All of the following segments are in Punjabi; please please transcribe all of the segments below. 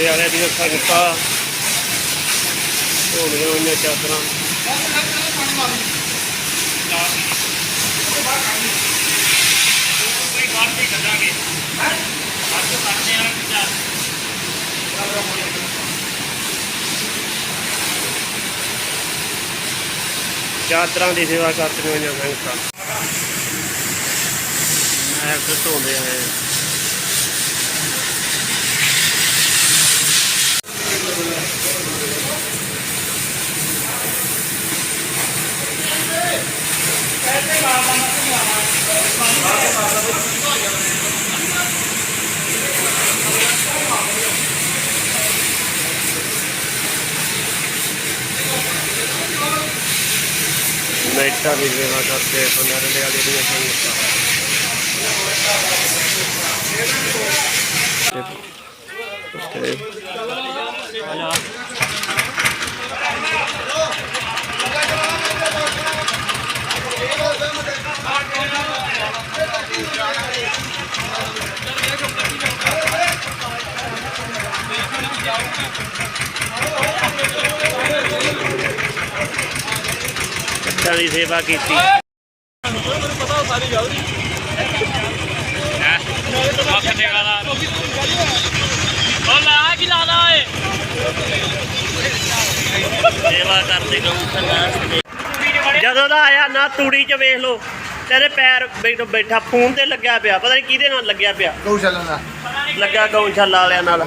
ਪਟਿਆਲੇ ਦੀਆਂ ਸੰਗਤਾਂ ਧੋਣੀਆਂ ਹੋਈਆਂ ਚਾਦਰਾਂ। ਚਾਦਰਾਂ ਦੀ ਸੇਵਾ ਕਰਦੀਆਂ ਹੋਈਆਂ ਸੰਗਤਾਂ। ਮੈਂ ਫਿਰ ਧੋਂਦੇ ਆਏ। ਲਾਈਟਾਂ ਦੀ ਸੇਵਾ ਕਰਦੇ ਪੰਨਰਲੇ ਵਾਲੇ ਦੀਆਂ ਸੰਗਤਾਂ ਤੇ ਬੱਚਿਆਂ ਦੀ ਸੇਵਾ ਕੀਤੀ। ਸੇਵਾ ਕਰਦੇ ਜਦੋਂ ਦਾ ਆਇਆ ਨਾ ਤੂੜੀ ਚ ਵੇਖ ਲੋ ਤੇਰੇ ਪੈਰ ਬੈਠ- ਫੋਨ ਤੇ ਲੱਗਿਆ ਪਿਆ। ਪਤਾ ਨਹੀਂ ਕਿਹਦੇ ਨਾਲ ਲੱਗਿਆ ਪਿਆ। ਗਊਸ਼ਾਲਾ ਦਾ ਲੱਗਾ ਗਊਸ਼ਾਲਾ ਵਾਲਿਆਂ ਨਾਲ।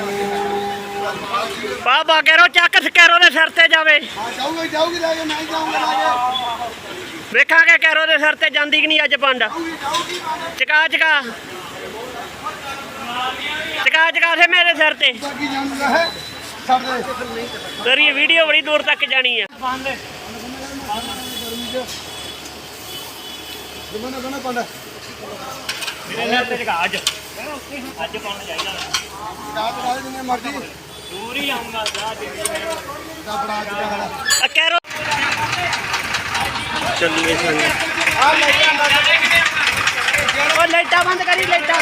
ਬਾ ਕੈਰੋ ਚੱਕ ਸਕੈਰੋ ਦੇ ਸਿਰ ਤੇ ਜਾਵੇ। ਜਾਊਗਾ ਜਾਊਗੀ ਲੈ ਕੇ ਮੈਂ ਜਾਊਂਗਾ ਲੈ ਵੇਖਾਂਗੇ ਕੈਰੋ ਦੇ ਸਿਰ ਤੇ ਜਾਂਦੀ ਕਿ ਨਹੀਂ ਅੱਜ ਪੰਡ। ਚਕਾ ਚਕਾ। ਚਕਾ ਚਕਾ ਸੇ ਮੇਰੇ ਸਿਰ ਤੇ। ਤੇਰੀ ਵੀਡੀਓ ਬੜੀ ਦੂਰ ਤੱਕ ਜਾਣੀ ਆ ਜਿਵੇਂ ਨਾ ਬਣਾ ਪੰਡ। ਮੇਰੇ ਸਿਰ ਤੇ ਚਕਾ ਅੱਜ। ਅੱਜ ਪੰਡ ਚਾਹੀਦਾ। ਰਾਤ ਰਾਤ ਜਿੰਨੇ ਮਰਜ਼ੀ। ਦੂਰ ਹੀ ਆਉਂਗਾ ਜਾ ਦਾ ਬੜਾ ਜਿਹੜਾ ਆ ਕੈਰੋ। ਚੱਲੀਏ ਸੰਗ ਆ ਲਾਈਟਾਂ ਬੰਦ ਕਰੀ ਲਾਈਟਾਂ।